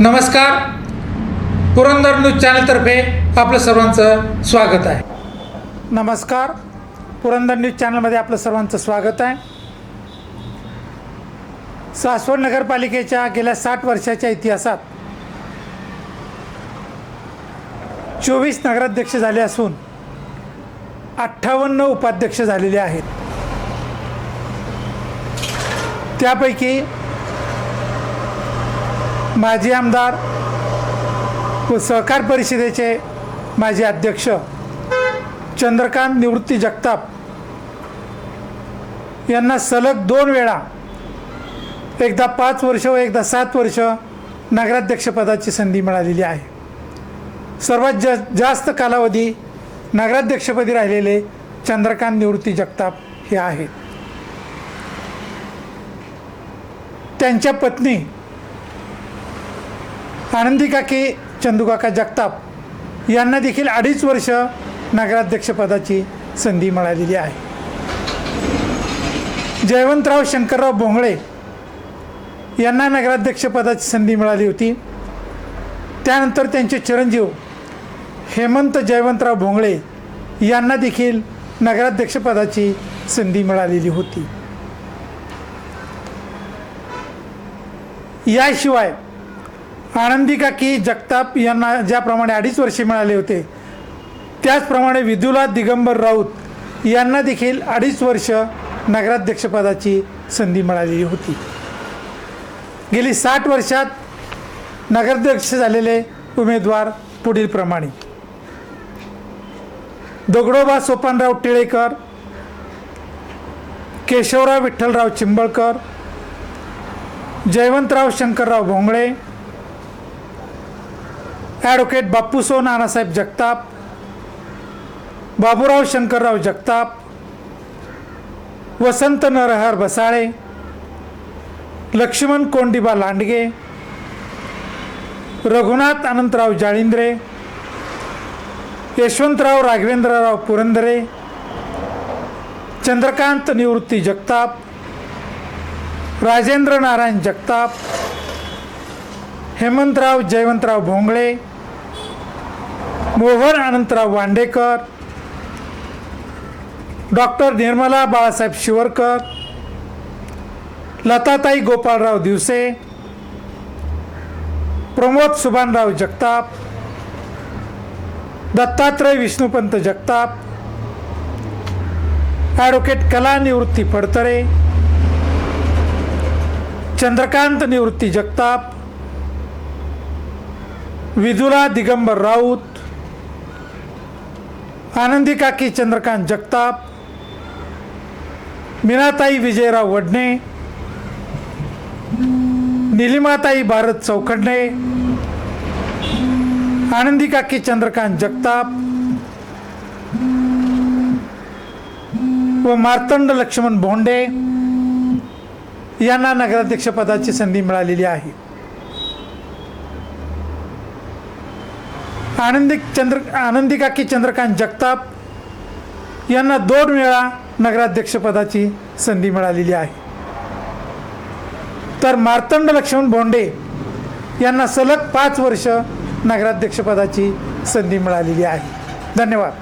नमस्कार. पुरंदर न्यूज चॅनलतर्फे आपलं सर्वांचं स्वागत आहे. नमस्कार. पुरंदर न्यूज चॅनलमध्ये आपलं सर्वांचं स्वागत आहे. सासवड नगरपालिकेच्या गेल्या साठ वर्षाच्या इतिहासात चोवीस नगराध्यक्ष झाले असून अठ्ठावन्न उपाध्यक्ष झालेले आहेत. त्यापैकी माजी आमदार व सहकार परिषदेचे माजी अध्यक्ष चंद्रकांत निवृत्ती जगताप यांना सलग दोन वेळा एकदा पाच वर्ष व एकदा सात वर्ष नगराध्यक्षपदाची संधी मिळालेली आहे. सर्वात जा जास्त कालावधी नगराध्यक्षपदी राहिलेले चंद्रकांत निवृत्ती जगताप हे आहेत. त्यांच्या पत्नी आनंदी काकी चंदूकाका जगताप यांना देखील अडीच वर्ष नगराध्यक्षपदाची संधी मिळालेली आहे. जयवंतराव शंकरराव भोंगळे यांना नगराध्यक्षपदाची संधी मिळाली होती. त्यानंतर त्यांचे चिरंजीव हेमंत जयवंतराव भोंगळे यांना देखील नगराध्यक्षपदाची संधी मिळालेली होती. याशिवाय आनंदी काकी जगताप यांना ज्याप्रमाणे अडीच वर्षे मिळाले होते त्याचप्रमाणे विदुला दिगंबर राऊत यांना देखील अडीच वर्ष नगराध्यक्षपदाची संधी मिळालेली होती. गेली साठ वर्षात नगराध्यक्ष झालेले उमेदवार पुढीलप्रमाणे Dagdoba Sopanrao Tilekar Keshavrao Vitthalrao Chimbalkar Jaywantrao Shankarrao Bhongale advocate Bappuso Nanasaheb Jagtap Baburao Shankarrao Jagtap Vasant Narhar Basale Laxman Kondiba Landge Raghunath Anantrao Jalindre Yashwantrao Raghavendrarao Purandare Chandrakant Nivrutti Jagtap Rajendra Narayan Jagtap Hemantrao Jaywantrao Bhongale Mohan Anantrao Wandekar doctor Nirmala Balasaheb Shivarkar Latatai Gopalrao Divase Pramod Subhanrao Jagtap Dattatray Vishnupant Jagtap advocate Kala Nivrutti Phadtare Chandrakant Nivrutti Jagtap Vidura Digambar Raut Anandi काकी चंद्रकांत जगताप मीनाताई विजयराव वडणे निलिमाताई भारत चौकडणे आनंदी काकी चंद्रकांत जगताप व मार्तंड लक्ष्मण भोंडे यांना नगराध्यक्षपदाची संधी मिळालेली आहे. आनंदी चंद्र आनंदी काकी चंद्रकांत जगताप यांना दोन वेळा नगराध्यक्षपदाची संधी मिळालेली आहे. तर मार्तंड लक्ष्मण भोंडे यांना सलग पाच वर्ष नगराध्यक्षपदाची संधी मिळालेली आहे. धन्यवाद.